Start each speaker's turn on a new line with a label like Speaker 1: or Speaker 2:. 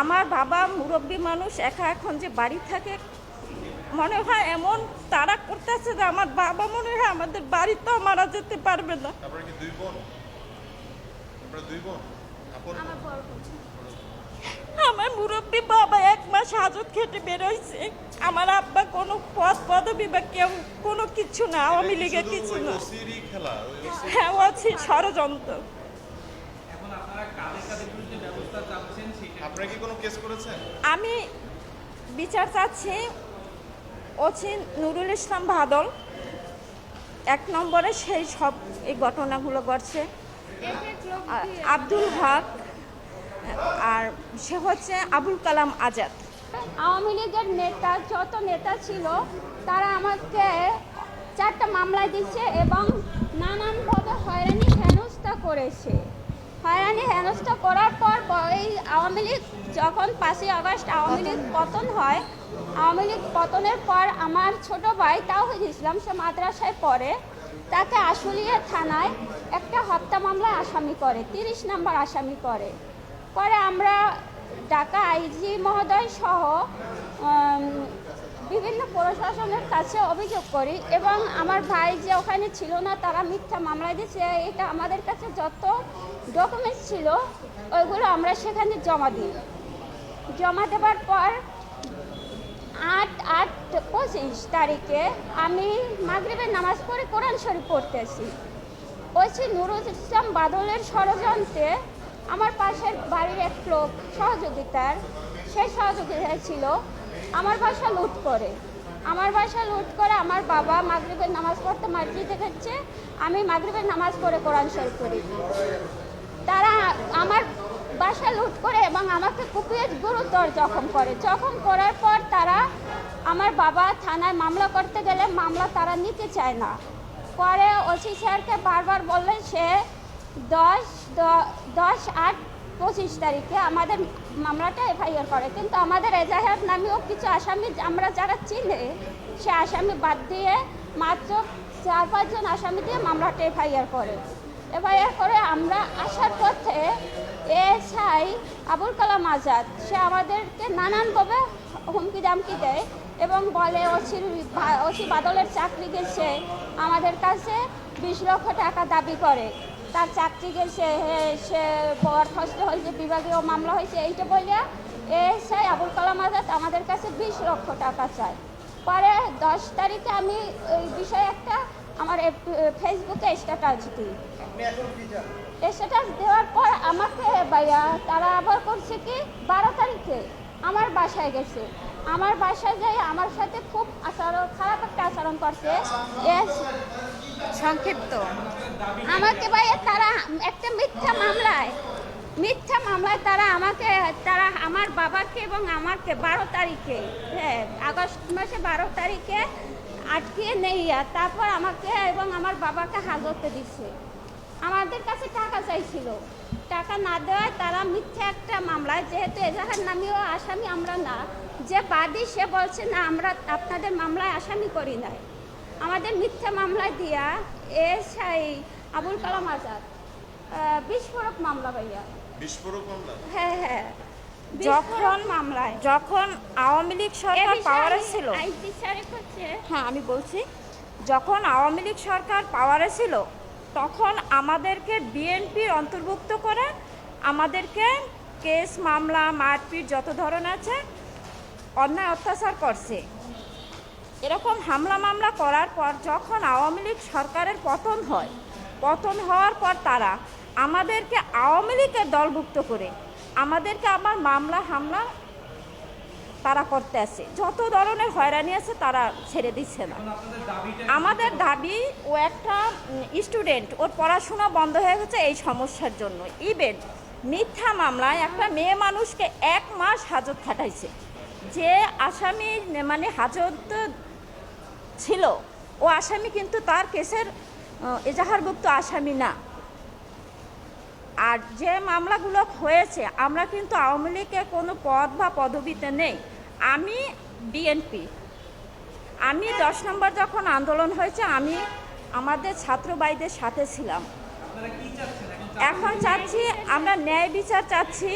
Speaker 1: আমার বাবা মুরব্বী মানুষ একা এখন যে বাড়ি থাকে মনে হয় এমন তারা করতেছে যে আমার বাবা মনে হয় আমাদের বাড়িতেও মারা যেতে পারবে না।
Speaker 2: আপনারা কি দুই বোন? আপনারা দুই বোন? আপন বোন?
Speaker 1: আমার মুরব্বী বাবা এক মাস হাজত খেটে বেরোইছে। আমার আব্বা কোনো পদ পদবি বা কেউ কোনো কিছু না আওয়ামী লীগের কিছু না। হ্যাঁ ও আছে ষড়যন্ত্র
Speaker 2: কোনো কেস করেছেন
Speaker 1: আমি বিচার চাচ্ছি ওছি নুরুল ইসলাম বাদল এক নম্বরে সেই সব এই ঘটনাগুলো ঘটছে। আব্দুল হক আর সে হচ্ছে আবুল কালাম আজাদ।
Speaker 3: আওয়ামী লীগের নেতা যত নেতা ছিল তারা আমাকে চারটা মামলা দিচ্ছে এবং নানানভাবে হয়রানি হেনস্থা করেছে। হয়রানি হেনস্থা করার পর এই আওয়ামী লীগ যখন পাঁচই আগস্ট আওয়ামী লীগ পতন হয়, আওয়ামী লীগ পতনের পর আমার ছোট ভাই তাওহিদ ইসলাম, সে মাদ্রাসায় পড়ে। তাকে আশুলিয়া থানায় একটা হত্যা মামলায় আসামি করে, তিরিশ নম্বর আসামি করে। পরে আমরা ঢাকা আইজি মহোদয় সহ বিভিন্ন প্রশাসনের কাছে অভিযোগ করি এবং আমার ভাই যে ওখানে ছিল না, তারা মিথ্যা মামলা দিয়েছে। এটা আমাদের কাছে যত ডকুমেন্টস ছিল, ওইগুলো আমরা সেখানে জমা দিই। জমা দেওয়ার পর আট আট, পঁচিশ তারিখে আমি মাগরিবের নামাজ পড়ে কোরআন শরীফ পড়তেছি। ওইসি নুরুল ইসলাম বাদলের ষড়যন্ত্রে আমার পাশের বাড়ির এক লোক সহযোগিতার সেই সহযোগিতা ছিল। আমার বাসা লুট করে। আমার বাসা লুট করে আমার বাবা মাগরিবের নামাজ পড়তে মসজিদে গেছে আমি মাগরিবের নামাজ পড়ে কোরআন শরীফ করি তারা আমার বাসা লুট করে এবং আমাকে কুপিয়ে গুরুতর জখম করে। জখম করার পর তারা আমার বাবা থানায় মামলা করতে গেলে মামলা তারা নিতে চায় না। পরে ওসি স্যারকে বারবার বললেন, সে দশ দশ আট পঁচিশ তারিখে আমাদের মামলাটা এফআইআর করে। কিন্তু আমাদের এজাহার নামেও কিছু আসামি আমরা যারা চিনে, সে আসামি বাদ দিয়ে মাত্র চার পাঁচজন আসামি দিয়ে মামলাটা এফআইআর করে। এফআইআর করে আমরা আসার পথে এসআই আবুল কালাম আজাদ, সে আমাদেরকে নানানভাবে হুমকি দামকি দেয় এবং বলে ওসির ভা- ওসি বাদলের চাকরি গেছে আমাদের কাছে বিশ লক্ষ টাকা দাবি করে। তার চাকরি গেছে হে- সে বরখাস্ত হয়েছে বিভাগীয় মামলা হয়েছে, এইটা বলে এ এসআই আবুল কালাম আজাদ আমাদের কাছে বিশ লক্ষ টাকা চায়। পরে দশ তারিখে আমি এই বিষয়ে একটা আমার ফেসবুকে স্ট্যাটাস দিই। স্ট্যাটাস দেওয়ার পর আমাকে ভাইয়া, তারা আবার করছে কি, বারো তারিখে আমার বাসায় গেছে। আমার বাসায় যাই আমার সাথে খুব আচরণ, খারাপ একটা আচরণ করছে।
Speaker 4: সংক্ষিপ্ত।
Speaker 3: আমাকে ভাই তারা একটা মিথ্যা মামলায় মিথ্যা মামলায় তারা আমাকে, তারা আমার বাবাকে এবং আমাকে বারো তারিখে হ্যাঁ আগস্ট মাসে বারো তারিখে আটকে নেইয়া তারপর আমাকে এবং আমার বাবাকে হাজতে দিচ্ছে আমাদের কাছে টাকা চাইছিল। টাকা না দেওয়ায় তারা মিথ্যা একটা মামলায়, যেহেতু এজাহার নামীয় আসামি আমরা না, যে বাদী সে বলছে, না, আমরা আপনাদের মামলায় আসামি করি নাই। আমাদের মিথ্যা মামলায় দিয়া এসআই আবুল কালাম আজাদ বিস্ফোরক মামলা ভাইয়া।
Speaker 2: বিস্ফোরক মামলা?
Speaker 3: হ্যাঁ হ্যাঁ।
Speaker 1: যখন
Speaker 3: মামলায়।
Speaker 1: যখন আওয়ামী লীগ সরকার পাওয়ারে ছিল হ্যাঁ আমি বলছি যখন আওয়ামী লীগ সরকার পাওয়ারে ছিল তখন আমাদেরকে বিএনপির অন্তর্ভুক্ত করে আমাদেরকে কেস মামলা মারপিট যত ধরনের আছে অন্যায় অত্যাচার করছে। এরকম হামলা মামলা করার পর যখন আওয়ামী লীগ সরকারের পতন হয়, পতন হওয়ার পর তারা আমাদেরকে আওয়ামী লীগের দলভুক্ত করে, আমাদেরকে আবার মামলা, হামলা তারা করতে আছে। যত ধরনের হয়রানি আছে তারা ছেড়ে দিচ্ছে না। আমাদের দাবি, ও একটা স্টুডেন্ট ওর পড়াশোনা বন্ধ হয়ে গেছে এই সমস্যার জন্য। ইভেন মিথ্যা মামলায় একটা মেয়ে মানুষকে এক মাস হাজত খাটাইছে। যে আসামি মানে হাজত ছিল। ও আসামি কিন্তু তার কেসের এজাহারভুক্ত আসামি না। আর যে মামলাগুলো হয়েছে আমরা কিন্তু আওয়ামী লীগে কোনো পদ বা পদবিতে নেই। আমি বিএনপি। আমি দশ নম্বর যখন আন্দোলন হয়েছে আমি আমাদের ছাত্র ভাইদের সাথে ছিলাম। এখন চাচ্ছি আমরা ন্যায় বিচার চাচ্ছি।